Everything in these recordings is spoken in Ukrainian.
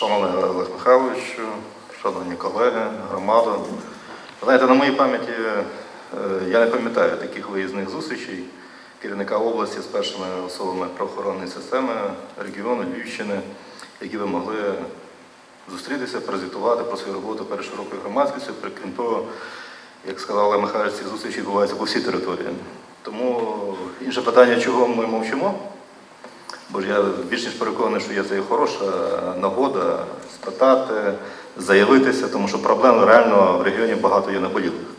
Шановний Олег Михайлович, шановні колеги, громада. Знаєте, на моїй пам'яті е, я не пам'ятаю таких виїзних зустрічей керівника області з першими особами правоохоронної системи регіону Львівщини, які би могли зустрітися, прозвітувати про свою роботу перед широкою громадськістю. Крім того, як сказав Олег Михайлович, ці зустрічі відбуваються по всій території. Тому інше питання, чого ми мовчимо, Бо я більш ніж переконаний, що є це хороша нагода спитати, заявитися, тому що проблем реально в регіоні багато є наболілих.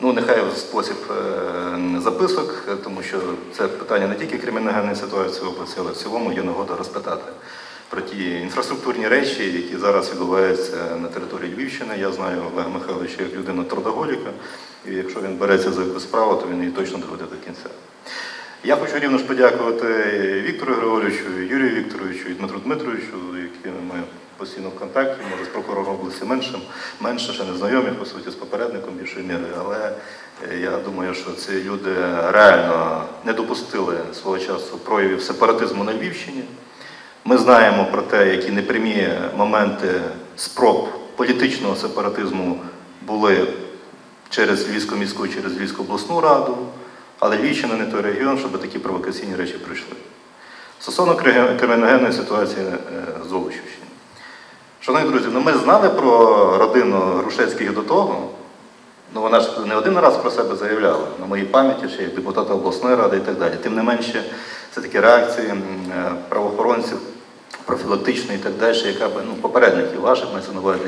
Ну, нехай в спосіб е, записок, тому що це питання не тільки криміногенної ситуації в області, але в цілому є нагода розпитати про ті інфраструктурні речі, які зараз відбуваються на території Львівщини. Я знаю Олега Михайловича як людину трудоголіка, і якщо він береться за якусь справу, то він її точно доведе до кінця. Я хочу рівно ж подякувати Віктору Григоровичу, Юрію Вікторовичу і Дмитру Дмитровичу, які ми постійно в контакті, може з прокурором області меншим, менше, ще не знайомі, по суті, з попередником більшої міри, але е, я думаю, що ці люди реально не допустили свого часу проявів сепаратизму на Львівщині. Ми знаємо про те, які непрямі моменти спроб політичного сепаратизму були через Львівську міську, через Львівську обласну раду, але Львівщина не той регіон, щоб такі провокаційні речі прийшли. Стосовно кри- криміногенної ситуації е, з Золочівщини. Шановні друзі, ну ми знали про родину Грушецьких до того, ну вона ж не один раз про себе заявляла, на моїй пам'яті, ще як депутата обласної ради і так далі. Тим не менше, це такі реакції е, правоохоронців профілактичної і так далі, яка би ну, попередників ваших мається на увазі,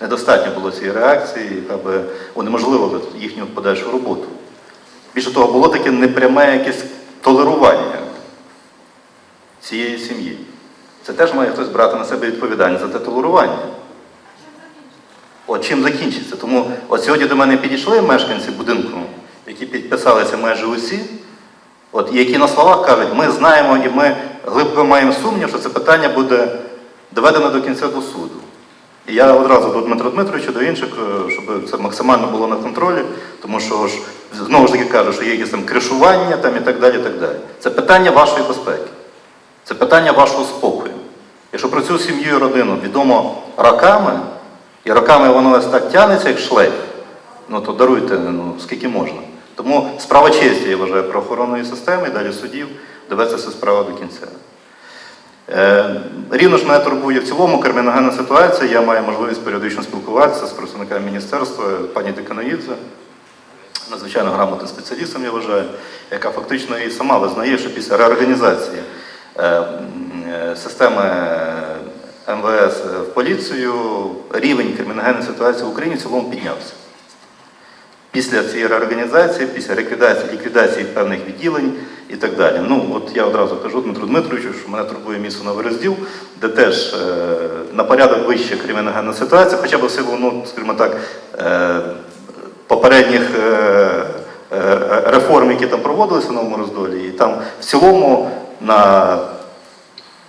недостатньо було цієї реакції, яка би унеможливила їхню подальшу роботу. Більше того, було таке непряме якесь толерування цієї сім'ї. Це теж має хтось брати на себе відповідальність за те толерування. От чим закінчиться. Тому от сьогодні до мене підійшли мешканці будинку, які підписалися майже усі, от, які на словах кажуть, ми знаємо і ми глибоко маємо сумнів, що це питання буде доведено до кінця до суду. І я одразу до Дмитра Дмитровича, до інших, е, щоб це максимально було на контролі, тому що ж знову ж таки кажу, що є якісь там кришування там, і так далі. і так далі. Це питання вашої безпеки, це питання вашого спокою. Якщо про цю сім'ю і родину відомо роками, і роками воно ось так тягнеться, як шлейф, ну то даруйте, ну скільки можна. Тому справа честі, я вважаю, правоохоронної системи і далі судів довести цю справу до кінця. Е, Рівно ж мене турбує в цілому криміногенна ситуація. Я маю можливість періодично спілкуватися з представниками міністерства, пані Деканоїдзе, надзвичайно грамотним спеціалістом, я вважаю, яка фактично і сама визнає, що після реорганізації е, е, системи е, МВС в поліцію рівень криміногенної ситуації в Україні в цілому піднявся. Після цієї реорганізації, після ліквідації, ліквідації певних відділень і так далі. Ну, от я одразу кажу Дмитру Дмитровичу, що мене турбує місто Новий Розділ, де теж е, на порядок вища криміногенна ситуація, хоча б в силу, ну, скажімо так, е, попередніх е, е, реформ, які там проводилися в Новому Роздолі, і там в цілому на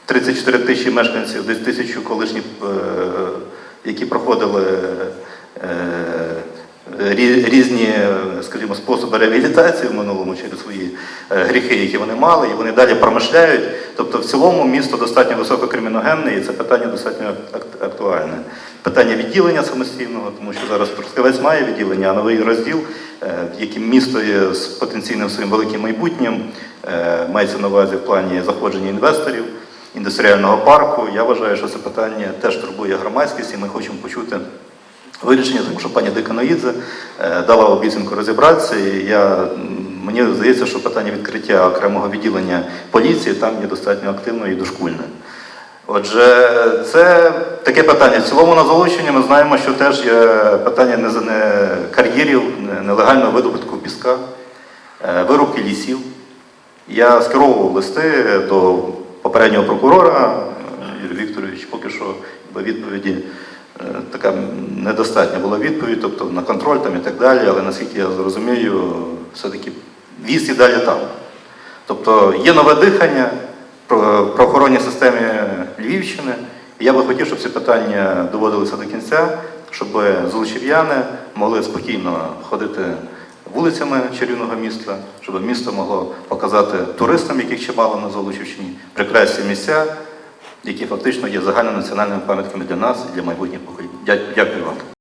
34 тисячі мешканців, десь тисячу колишніх, е, які проходили різні, скажімо, способи реабілітації в минулому через свої гріхи, які вони мали, і вони далі промишляють. Тобто, в цілому місто достатньо висококриміногенне, і це питання достатньо актуальне. Питання відділення самостійного, тому що зараз Трускавець має відділення, а новий розділ, е, яким місто є з потенційним своїм великим майбутнім, е, мається на увазі в плані заходження інвесторів індустріального парку. Я вважаю, що це питання теж турбує громадськість, і ми хочемо почути вирішення, тому що пані Деканоїдзе е, дала обіцянку розібратися. І я, мені здається, що питання відкриття окремого відділення поліції там є достатньо активною і дошкульне. Отже, це таке питання. В цілому на залученні ми знаємо, що теж є питання не, не кар'єрів, не- нелегального видобутку піска, е, вирубки лісів. Я скеровував листи до попереднього прокурора е, Юрій Вікторович, поки що відповіді е, така недостатня була відповідь, тобто на контроль там і так далі, але наскільки я зрозумію, все-таки віз і далі там. Тобто є нове дихання в правоохоронній системі Львівщини. Я би хотів, щоб ці питання доводилися до кінця, щоб золочів'яни могли спокійно ходити вулицями чарівного міста, щоб місто могло показати туристам, яких чимало на Золочівщині, прекрасні місця, які фактично є загальнонаціональними пам'ятками для нас і для майбутніх поколінь. Дякую вам.